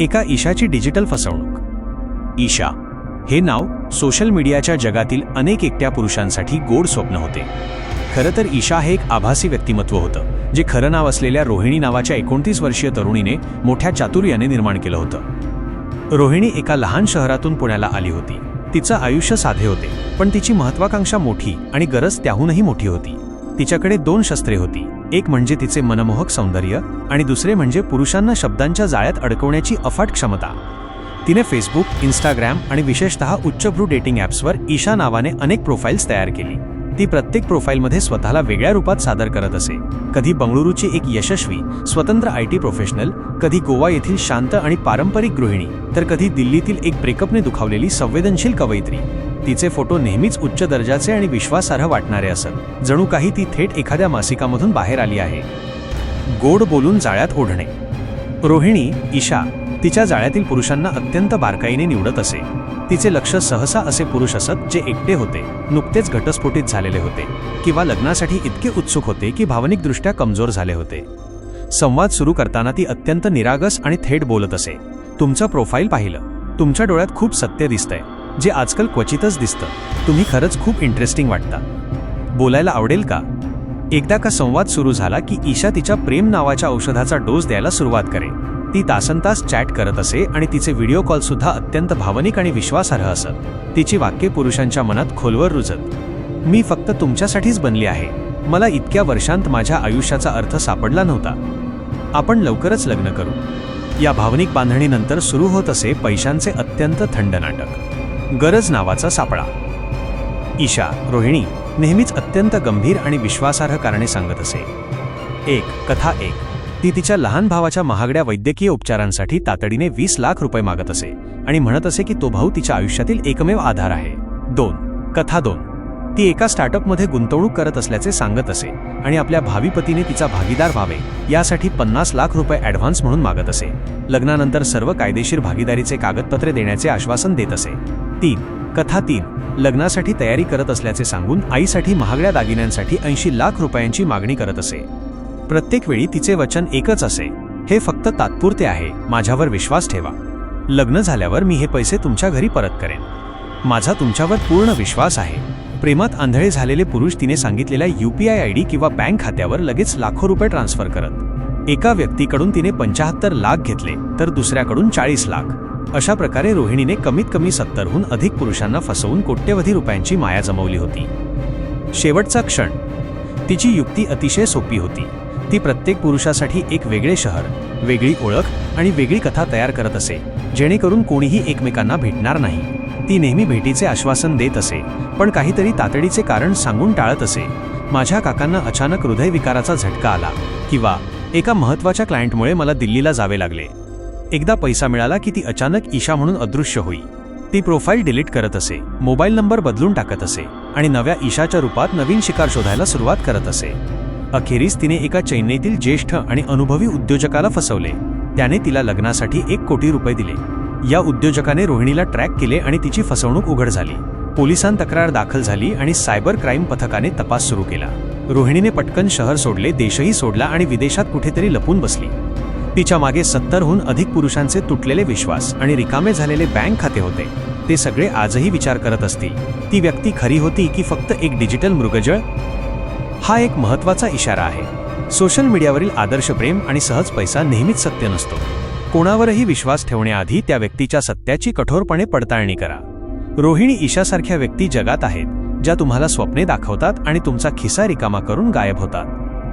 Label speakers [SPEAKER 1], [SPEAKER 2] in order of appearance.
[SPEAKER 1] एका ईशाची डिजिटल फसवणूक. ईशा हे नाव सोशल मीडियाच्या जगातील अनेक एकट्या पुरुषांसाठी गोड स्वप्न होते. खरं तर ईशा हे एक आभासी व्यक्तिमत्व होतं जे खरं नाव असलेल्या रोहिणी नावाच्या एकोणतीस वर्षीय तरुणीने मोठ्या चातुर्याने निर्माण केलं होतं. रोहिणी एका लहान शहरातून पुण्याला आली होती. तिचं आयुष्य साधे होते पण तिची महत्वाकांक्षा मोठी आणि गरज त्याहूनही मोठी होती. तिच्याकडे दोन शस्त्रे होती. एक म्हणजे तिचे मनमोहक सौंदर्य आणि दुसरे म्हणजे पुरुषांना शब्दांच्या जाळ्यात अडकवण्याची अफाट क्षमता. तिने फेसबुक इंस्टाग्राम आणि विशेषतः उच्चभ्रू डेटिंग ॲप्सवर ईशा नावाने अनेक प्रोफाईल्स तयार केली. ती प्रत्येक प्रोफाईलमध्ये स्वतःला वेगळ्या रूपात सादर करत असे. कधी बंगळुरूची एक यशस्वी स्वतंत्र आय टी प्रोफेशनल कधी गोवा येथील शांत आणि पारंपरिक गृहिणी तर कधी दिल्लीतील एक ब्रेकअपने दुखावलेली संवेदनशील कवयित्री. तिचे फोटो नेहमीच उच्च दर्जाचे आणि विश्वासार्ह वाटणारे असत. जणू काही ती थेट एखाद्या मासिकामधून बाहेर आली आहे. गोड बोलून जाळ्यात ओढणे. रोहिणी ईशा तिच्या जाळ्यातील पुरुषांना अत्यंत बारकाईने निवडत असे. तिचे लक्ष सहसा असे पुरुष असत जे एकटे होते नुकतेच घटस्फोटित झालेले होते किंवा लग्नासाठी इतके उत्सुक होते की भावनिकदृष्ट्या कमजोर झाले होते. संवाद सुरू करताना ती अत्यंत निरागस आणि थेट बोलत असे. तुमचं प्रोफाईल पाहिलं. तुमच्या डोळ्यात खूप सत्य दिसतंय. जे आजकाल क्वचितच दिसतं. तुम्ही खरंच खूप इंटरेस्टिंग वाटता. बोलायला आवडेल का? एकदा का संवाद सुरू झाला की ईशा तिच्या प्रेम नावाच्या औषधाचा डोस द्यायला सुरुवात करे. ती तासनतास चॅट करत असे आणि तिचे व्हिडिओ कॉल सुद्धा अत्यंत भावनिक आणि विश्वासार्ह असत. तिची वाक्य पुरुषांच्या मनात खोलवर रुजत. मी फक्त तुमच्यासाठीच बनली आहे. मला इतक्या वर्षांत माझ्या आयुष्याचा अर्थ सापडला नव्हता. आपण लवकरच लग्न करू. या भावनिक बांधणीनंतर सुरू होत असे पैशांचे अत्यंत थंड नाटक. गरज नावाचा सापळा. ईशा रोहिणी नेहमीच अत्यंत गंभीर आणि विश्वासार्ह कारणे सांगत असे. एक कथा एक. ती तिच्या लहान भावाच्या महागड्या वैद्यकीय उपचारांसाठी तातडीने वीस लाख रुपये मागत असे आणि म्हणत असे की तो भाऊ तिच्या आयुष्यातील एकमेव आधार आहे. दोन कथा दोन. ती एका स्टार्टअपमध्ये गुंतवणूक करत असल्याचे सांगत असे आणि आपल्या भावी पतीने तिचा भागीदार व्हावे यासाठी पन्नास लाख रुपये ॲडव्हान्स म्हणून मागत असे. लग्नानंतर सर्व कायदेशीर भागीदारीचे कागदपत्रे देण्याचे आश्वासन देत असे. तीन कथा तीन लग्नासाठी तयारी करत असल्याचे सांगून आईसाठी महागड्या दागिन्यांसाठी ऐंशी लाख रुपयांची मागणी करत असे. प्रत्येक वेळी तिचे वचन एकच असे हे फक्त तात्पुरते आहे माझ्यावर विश्वास ठेवा. लग्न झाल्यावर मी हे पैसे तुमच्या घरी परत करेन. माझा तुमच्यावर पूर्ण विश्वास आहे. प्रेमात आंधळे झालेले पुरुष तिने सांगितलेल्या यूपीआय आय डी किंवा बँक खात्यावर लगेच लाखो रुपये ट्रान्स्फर करत. एका व्यक्तीकडून तिने पंचाहत्तर लाख घेतले तर दुसऱ्याकडून चाळीस लाख. अशा प्रकारे रोहिणीने कमीत कमी सत्तरहून अधिक पुरुषांना फसवून कोट्यवधी रुपयांची माया जमवली होती. शेवटचा क्षण. तिची युक्ती अतिशय सोपी होती. ती प्रत्येक पुरुषासाठी एक वेगळे शहर वेगळी ओळख आणि वेगळी कथा तयार करत असे जेणेकरून कोणीही एकमेकांना भेटणार नाही. ती नेहमी भेटीचे आश्वासन देत असे पण काहीतरी तातडीचे कारण सांगून टाळत असे. माझ्या काकांना अचानक हृदयविकाराचा झटका आला किंवा एका महत्त्वाच्या क्लायंटमुळे मला दिल्लीला जावे लागले. एकदा पैसा मिळाला की ती अचानक ईशा म्हणून अदृश्य होई. ती प्रोफाईल डिलीट करत असे मोबाईल नंबर बदलून टाकत असे आणि नव्या ईशाच्या रूपात नवीन शिकार शोधायला सुरुवात करत असे. अखेरीस तिने एका चेन्नईतील ज्येष्ठ आणि अनुभवी उद्योजकाला फसवले. त्याने तिला लग्नासाठी एक कोटी रुपये दिले. या उद्योजकाने रोहिणीला ट्रॅक केले आणि तिची फसवणूक उघड झाली. पोलिसांत तक्रार दाखल झाली आणि सायबर क्राईम पथकाने तपास सुरू केला. रोहिणीने पटकन शहर सोडले देशही सोडला आणि विदेशात कुठेतरी लपून बसली. तिच्यामागे सत्तरहून अधिक पुरुषांचे तुटलेले विश्वास आणि रिकामे झालेले बँक खाते होते. ते सगळे आजही विचार करत असतील. ती व्यक्ती खरी होती की फक्त एक डिजिटल मृगजळ? हा एक महत्त्वाचा इशारा आहे. सोशल मीडियावरील आदर्श प्रेम आणि सहज पैसा नेहमीच सत्य नसतो. कोणावरही विश्वास ठेवण्याआधी त्या व्यक्तीच्या सत्याची कठोरपणे पडताळणी करा. रोहिणी ईशासारख्या व्यक्ती जगात आहेत ज्या तुम्हाला स्वप्ने दाखवतात आणि तुमचा खिसा रिकामा करून गायब होतात.